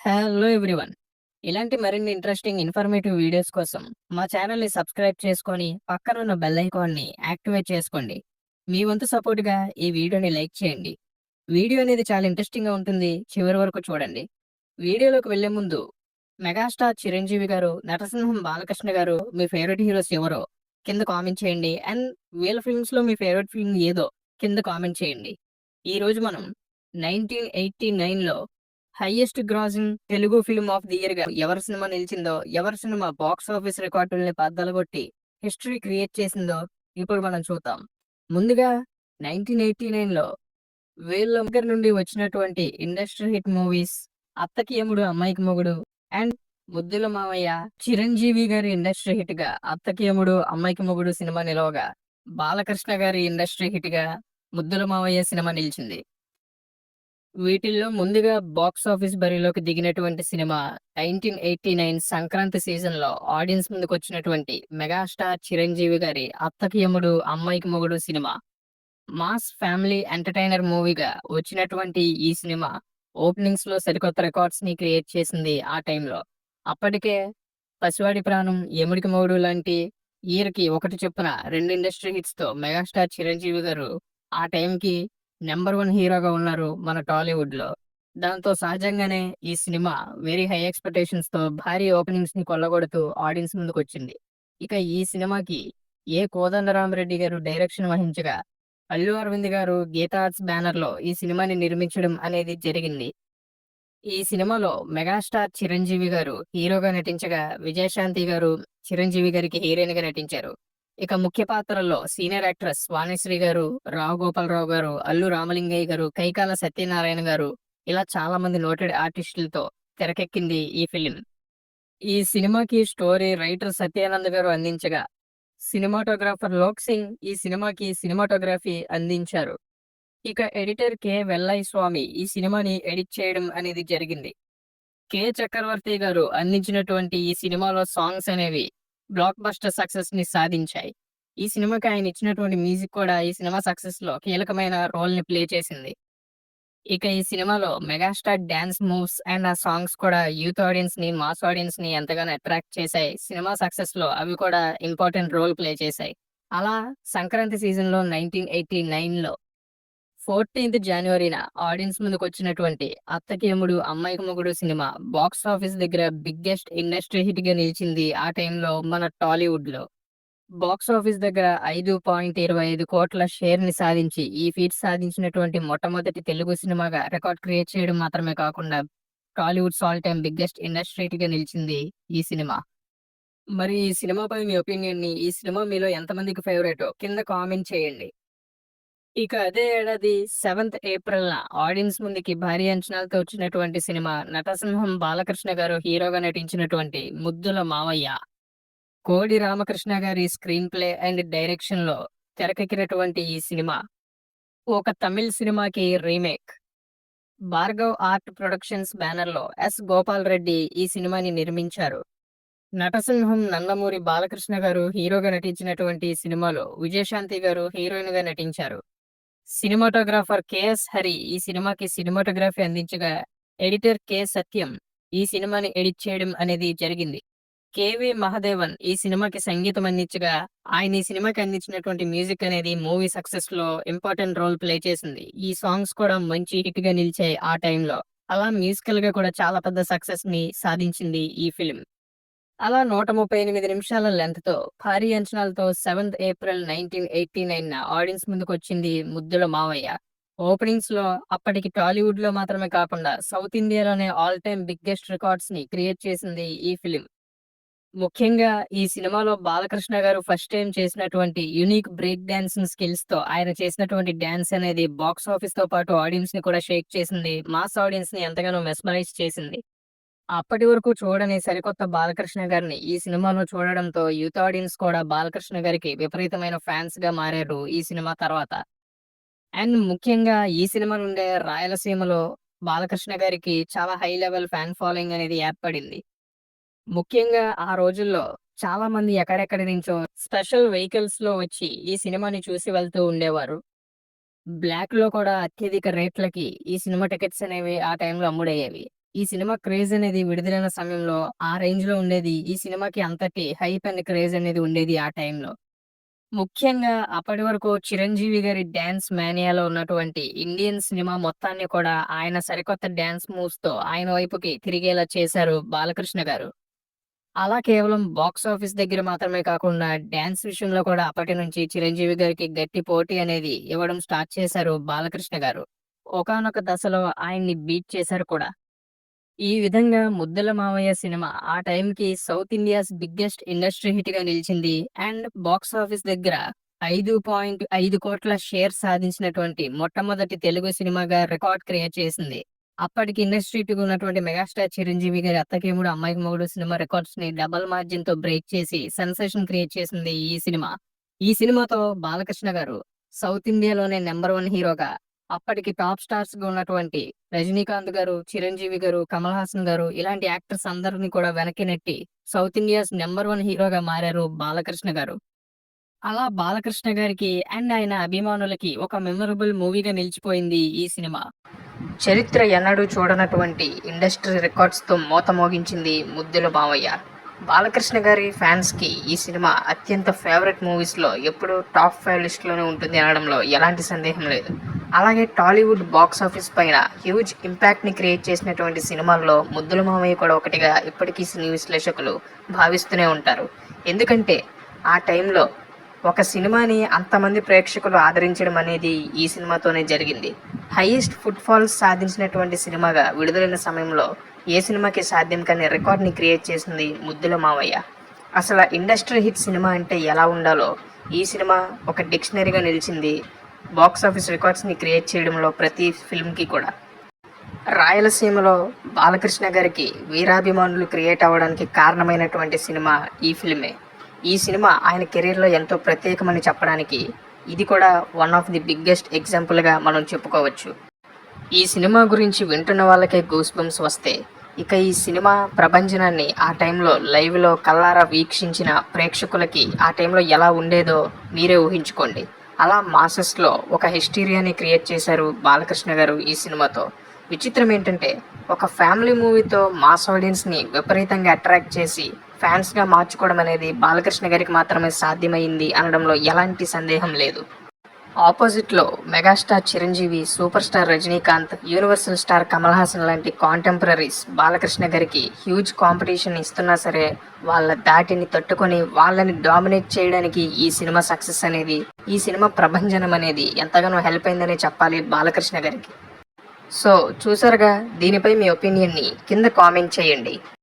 Hello everyone. ఇలాంటి మరిన్ని interesting informative videos కోసం మా ఛానల్‌ని సబ్స్క్రైబ్ చేసుకొని పక్కనున్న బెల్ ఐకాన్‌ని యాక్టివేట్ చేసుకోండి. మీ వంతు సపోర్ట్‌గా ఈ వీడియోని లైక్ చేయండి. వీడియో అనేది చాలా ఇంట్రెస్టింగ్‌గా ఉంటుంది. చివరి వరకు చూడండి. వీడియోలోకి వెళ్ళే ముందు మెగాస్టార్ చిరంజీవి గారు, నటసింహం బాలకృష్ణ గారు మీ ఫేవరెట్ హీరోస్ ఎవరో కింద కామెంట్ చేయండి. అండ్ వీళ్ళ ఫిల్మ్స్‌లో మీ ఫేవరెట్ ఫిల్మ్ ఏదో కింద కామెంట్ చేయండి. ఈరోజు మనం 1989లో highest grossing Telugu film of the ఇయర్‌గా ఎవరి సినిమా నిలిచిందో, ఎవరి సినిమా బాక్స్ ఆఫీస్ రికార్డుల్ని కొట్టి హిస్టరీ క్రియేట్ చేసిందో ఇప్పుడు మనం చూద్దాం. ముందుగా 1989లో వీళ్ళ దగ్గర నుండి వచ్చినటువంటి ఇండస్ట్రీ హిట్ మూవీస్ 'అత్తకి యముడు అమ్మాయికి మొగుడు' అండ్ 'ముద్దుల మామయ్య చిరంజీవి గారి ఇండస్ట్రీ హిట్గా 'అత్తకి యముడు అమ్మాయికి మొగుడు' సినిమా నిలవగా, బాలకృష్ణ గారి ఇండస్ట్రీ హిట్‌గా 'ముద్దుల మామయ్య సినిమా నిలిచింది. వీటిల్లో ముందుగా బాక్స్ ఆఫీస్ బరిలోకి దిగినటువంటి సినిమా 1989 సంక్రాంతి సీజన్‌లో ఆడియన్స్ ముందుకు వచ్చినటువంటి మెగాస్టార్ చిరంజీవి గారి 'అత్తకి యముడు అమ్మాయికి మొగుడు' సినిమా. మాస్ ఫ్యామిలీ ఎంటర్‌టైనర్ మూవీగా వచ్చినటువంటి ఈ సినిమా ఓపెనింగ్స్లో సరికొత్త రికార్డ్స్‌ని క్రియేట్ చేసింది ఆ టైంలో. అప్పటికే 'పసివాడి ప్రాణం', 'యముడికి మొగుడు' లాంటి ఇయర్‌కి ఒకటి చొప్పున రెండు ఇండస్ట్రీ హిట్స్తో మెగాస్టార్ చిరంజీవి గారు ఆ టైంకి నెంబర్ వన్ హీరోగా ఉన్నారు మన టాలీవుడ్లో దాంతో సహజంగానే ఈ సినిమా వెరీ హై ఎక్స్‌పెక్టేషన్స్‌తో భారీ ఓపెనింగ్స్ని కొల్లగొడుతూ ఆడియన్స్ ముందుకొచ్చింది. ఇక ఈ సినిమాకి ఏ. కోదండరామరెడ్డి గారు డైరెక్షన్ వహించగా, అల్లు అరవింద్ గారు గీతా ఆర్ట్స్ బ్యానర్‌లో ఈ సినిమాని నిర్మించడం అనేది జరిగింది. ఈ సినిమాలో మెగాస్టార్ చిరంజీవి గారు హీరోగా నటించగా, విజయశాంతి గారు చిరంజీవి గారికి హీరోయిన్గా నటించారు. ఇక ముఖ్య పాత్రల్లో సీనియర్ యాక్ట్రెస్ వాణిశ్రీ గారు, రావు గోపాలరావు గారు, అల్లు రామలింగయ్య గారు, కైకాల సత్యనారాయణ గారు ఇలా చాలా మంది నోటెడ్ ఆర్టిస్టులతో తెరకెక్కింది ఈ ఫిలిం ఈ సినిమాకి స్టోరీ రైటర్ సత్యానంద్ గారు అందించగా, సినిమాటోగ్రాఫర్ లోక్ సింగ్ ఈ సినిమాకి సినిమాటోగ్రఫీ అందించారు. ఇక ఎడిటర్ కె. వెల్లయ్య స్వామి ఈ సినిమాని ఎడిట్ చేయడం అనేది జరిగింది. కె. చక్రవర్తి గారు అందించినటువంటి ఈ సినిమాలో సాంగ్స్ అనేవి బ్లాక్ బస్టర్ సక్సెస్‌ని సాధించాయి. ఈ సినిమాకి ఆయన ఇచ్చినటువంటి మ్యూజిక్ కూడా ఈ సినిమా సక్సెస్లో కీలకమైన రోల్‌ని ప్లే చేసింది. ఇక ఈ సినిమాలో మెగాస్టార్ డాన్స్ మూవ్స్ అండ్ ఆ సాంగ్స్ కూడా యూత్ ఆడియన్స్ని మాస్ ఆడియన్స్ని ఎంతగానో అట్రాక్ట్ చేశాయి. సినిమా సక్సెస్లో అవి కూడా ఇంపార్టెంట్ రోల్ ప్లే చేశాయి. అలా సంక్రాంతి సీజన్‌లో 1989లో 14థ్ జనవరిన ఆడియన్స్ ముందుకొచ్చినటువంటి 'అత్తకి యముడు అమ్మాయికి మొగుడు' సినిమా బాక్స్ ఆఫీస్ దగ్గర బిగ్గెస్ట్ ఇండస్ట్రీ హిట్‌గా నిలిచింది ఆ టైంలో మన టాలీవుడ్‌లో. బాక్స్ ఆఫీస్ దగ్గర 5.25 కోట్ల షేర్ని సాధించి ఈ ఫీట్ సాధించినటువంటి మొట్టమొదటి తెలుగు సినిమాగా రికార్డ్ క్రియేట్ చేయడం మాత్రమే కాకుండా Tollywood all time biggest industry హిట్‌గా నిలిచింది ఈ సినిమా. మరి ఈ సినిమాపై మీ ఒపీనియన్‌ని ఈ సినిమా మీలో ఎంతమందికి ఫేవరెట్ కింద కామెంట్ చేయండి. ఇక అదే ఏడాది 7థ్ ఏప్రిల్‌న ఆడియన్స్ ముందుకి భారీ అంచనాలతో వచ్చినటువంటి సినిమా నటసింహం బాలకృష్ణ గారు హీరోగా నటించినటువంటి 'ముద్దుల మావయ్య'. కోడి రామకృష్ణ గారి స్క్రీన్ ప్లే అండ్ డైరెక్షన్లో తెరకెక్కినటువంటి ఈ సినిమా ఒక తమిళ్ సినిమాకి రీమేక్. భార్గవ్ ఆర్ట్ ప్రొడక్షన్స్ బ్యానర్‌లో ఎస్. గోపాల్ రెడ్డి ఈ సినిమాని నిర్మించారు. నటసింహం నందమూరి బాలకృష్ణ గారు హీరోగా నటించినటువంటి ఈ సినిమాలో విజయశాంతి గారు హీరోయిన్గా నటించారు. సినిమాటోగ్రాఫర్ కె.ఎస్. హరి ఈ సినిమాకి సినిమాటోగ్రఫీ అందించగా, ఎడిటర్ కె. సత్యం ఈ సినిమాని ఎడిట్ చేయడం అనేది జరిగింది. కె.వి. మహదేవన్ ఈ సినిమాకి సంగీతం అందించగా, ఆయన ఈ సినిమాకి అందించినటువంటి మ్యూజిక్ అనేది మూవీ సక్సెస్లో ఇంపార్టెంట్ రోల్ ప్లే చేసింది. ఈ సాంగ్స్ కూడా మంచి హిట్‌గా నిలిచాయి ఆ టైంలో. అలా మ్యూజికల్గా కూడా చాలా పెద్ద సక్సెస్ని సాధించింది ఈ ఫిల్మ్. అలా 138 నిమిషాల లెంత్తో భారీ అంచనాలతో సెవెంత్ ఏప్రిల్ 1989న ఆడియన్స్ ముందుకు వచ్చింది 'ముద్దుల మావయ్య'. ఓపెనింగ్స్లో అప్పటికి టాలీవుడ్లో మాత్రమే కాకుండా సౌత్ ఇండియాలోనే ఆల్ టైమ్ బిగ్గెస్ట్ రికార్డ్స్ని క్రియేట్ చేసింది ఈ ఫిలిం ముఖ్యంగా ఈ సినిమాలో బాలకృష్ణ గారు ఫస్ట్ టైమ్ చేసినటువంటి యూనిక్ బ్రేక్ డాన్సింగ్ స్కిల్స్‌తో ఆయన చేసినటువంటి డాన్స్ అనేది బాక్స్ ఆఫీస్తో పాటు ఆడియన్స్ని కూడా షేక్ చేసింది. మాస్ ఆడియన్స్ని ఎంతగానో మెస్మరైజ్ చేసింది. అప్పటి వరకు చూడని సరికొత్త బాలకృష్ణ గారిని ఈ సినిమాలో చూడడంతో యూత్ ఆడియన్స్ కూడా బాలకృష్ణ గారికి విపరీతమైన ఫ్యాన్స్గా మారారు ఈ సినిమా తర్వాత. అండ్ ముఖ్యంగా ఈ సినిమా నుండే రాయలసీమలో బాలకృష్ణ గారికి చాలా హై లెవెల్ ఫ్యాన్ ఫాలోయింగ్ అనేది ఏర్పడింది. ముఖ్యంగా ఆ రోజుల్లో చాలా మంది ఎక్కడెక్కడి నుంచో స్పెషల్ వెహికల్స్లో వచ్చి ఈ సినిమాని చూసి వెళ్తూ ఉండేవారు. బ్లాక్లో కూడా అత్యధిక రేట్లకి ఈ సినిమా టికెట్స్ అనేవి ఆ టైంలో అమ్ముడయ్యేవి. ఈ సినిమా క్రేజ్ అనేది విడుదలైన సమయంలో ఆ రేంజ్లో ఉండేది. ఈ సినిమాకి అంతటి హైప్ అండ్ క్రేజ్ అనేది ఉండేది ఆ టైంలో. ముఖ్యంగా అప్పటి వరకు 'చిరంజీవి' గారి డ్యాన్స్ మేనియాలో ఉన్నటువంటి ఇండియన్ సినిమా మొత్తాన్ని కూడా ఆయన సరికొత్త డ్యాన్స్ మూవ్స్తో ఆయన వైపుకి తిరిగేలా చేశారు బాలకృష్ణ గారు. అలా కేవలం బాక్స్ ఆఫీస్ దగ్గర మాత్రమే కాకుండా డాన్స్ విషయంలో కూడా అప్పటి నుంచి 'చిరంజీవి' గారికి గట్టి పోటీ అనేది ఇవ్వడం స్టార్ట్ చేశారు బాలకృష్ణ గారు. ఒకానొక దశలో ఆయన్ని బీట్ చేశారు కూడా. ఈ విధంగా 'ముద్దుల మావయ్య' సినిమా ఆ టైంకి సౌత్ ఇండియాస్ బిగ్గెస్ట్ ఇండస్ట్రీ హిట్‌గా నిలిచింది. అండ్ బాక్స్ ఆఫీస్ దగ్గర 5.5 షేర్ సాధించినటువంటి మొట్టమొదటి తెలుగు సినిమాగా రికార్డ్ క్రియేట్ చేసింది. అప్పటికి ఇండస్ట్రీ హిట్‌గా ఉన్నటువంటి మెగాస్టార్ 'చిరంజీవి' గారి 'అత్తకేముడు అమ్మాయికి మొగుడు' సినిమా రికార్డ్స్‌ని డబుల్ మార్జిన్‌తో బ్రేక్ చేసి సెన్సేషన్ క్రియేట్ చేసింది ఈ సినిమా. ఈ సినిమాతో బాలకృష్ణ గారు సౌత్ ఇండియాలోనే నంబర్ 1 హీరోగా అప్పటికి టాప్ స్టార్స్గా ఉన్నటువంటి రజనీకాంత్ గారు, చిరంజీవి గారు, కమల్ హాసన్ గారు ఇలాంటి యాక్టర్స్ అందరిని కూడా వెనక్కి నెట్టి సౌత్ ఇండియాస్ నెంబర్ వన్ హీరోగా మారారు బాలకృష్ణ గారు. అలా బాలకృష్ణ గారికి అండ్ ఆయన అభిమానులకి ఒక మెమొరబుల్ మూవీగా నిలిచిపోయింది ఈ సినిమా. చరిత్ర ఎన్నడూ చూడనటువంటి ఇండస్ట్రీ రికార్డ్స్‌తో మోత మోగించింది 'ముద్దుల బావయ్య బాలకృష్ణ గారి ఫ్యాన్స్‌కి ఈ సినిమా అత్యంత ఫేవరెట్ మూవీస్‌లో ఎప్పుడూ టాప్ ఫైవ్ లిస్ట్‌లోనే ఉంటుంది అనడంలో ఎలాంటి సందేహం లేదు. అలాగే టాలీవుడ్ బాక్స్ ఆఫీస్ పైన హ్యూజ్ ఇంపాక్ట్‌ని క్రియేట్ చేసినటువంటి సినిమాల్లో 'ముద్దుల మామయ్య కూడా ఒకటిగా ఇప్పటికీ సినీ విశ్లేషకులు భావిస్తూనే ఉంటారు. ఎందుకంటే ఆ టైంలో ఒక సినిమాని అంతమంది ప్రేక్షకులు ఆదరించడం అనేది ఈ సినిమాతోనే జరిగింది. హైయెస్ట్ ఫుట్‌ఫాల్స్ సాధించినటువంటి సినిమాగా విడుదలైన సమయంలో ఏ సినిమాకి సాధ్యం కాని రికార్డ్‌ని క్రియేట్ చేసింది 'ముద్దుల మావయ్య'. అసలు ఇండస్ట్రీ హిట్ సినిమా అంటే ఎలా ఉండాలో ఈ సినిమా ఒక డిక్షనరీగా నిలిచింది. బాక్స్ ఆఫీస్ రికార్డ్స్‌ని క్రియేట్ చేయడంలో ప్రతి ఫిల్మ్‌కి కూడా. రాయలసీమలో బాలకృష్ణ గారికి వీరాభిమానులు క్రియేట్ అవ్వడానికి కారణమైనటువంటి సినిమా ఈ ఫిల్మే. ఈ సినిమా ఆయన కెరీర్‌లో ఎంతో ప్రత్యేకమని చెప్పడానికి ఇది కూడా వన్ ఆఫ్ ది బిగ్గెస్ట్ ఎగ్జాంపుల్‌గా మనం చెప్పుకోవచ్చు. ఈ సినిమా గురించి వింటున్న వాళ్ళకే గూస్ బంప్స్ వస్తే ఇక ఈ సినిమా ప్రభంజనాన్ని ఆ టైంలో లైవ్‌లో కళ్ళారా వీక్షించిన ప్రేక్షకులకి ఆ టైంలో ఎలా ఉండేదో మీరే ఊహించుకోండి. అలా మాసెస్‌లో ఒక హిస్టీరియాని క్రియేట్ చేశారు బాలకృష్ణ గారు ఈ సినిమాతో. విచిత్రం ఏంటంటే ఒక ఫ్యామిలీ మూవీతో మాస్ ఆడియన్స్‌ని విపరీతంగా అట్రాక్ట్ చేసి ఫ్యాన్స్‌గా మార్చుకోవడం అనేది బాలకృష్ణ గారికి మాత్రమే సాధ్యమైంది అనడంలో ఎలాంటి సందేహం లేదు. ఆపోజిట్‌లో megastar Chiranjeevi, super star Rajinikanth, universal star Kamal Haasan లాంటి కాంటెంపరీస్ బాలకృష్ణ గారికి హ్యూజ్ కాంపిటీషన్ ఇస్తున్నా సరే వాళ్ళ దాటిని తట్టుకొని వాళ్ళని డామినేట్ చేయడానికి ఈ సినిమా సక్సెస్ అనేది ఈ సినిమా ప్రభంజనం అనేది ఎంతగానో హెల్ప్ అయిందనే చెప్పాలి బాలకృష్ణ గారికి. సో చూసారుగా దీనిపై మీ ఒపీనియన్‌ని కింద కామెంట్ చేయండి.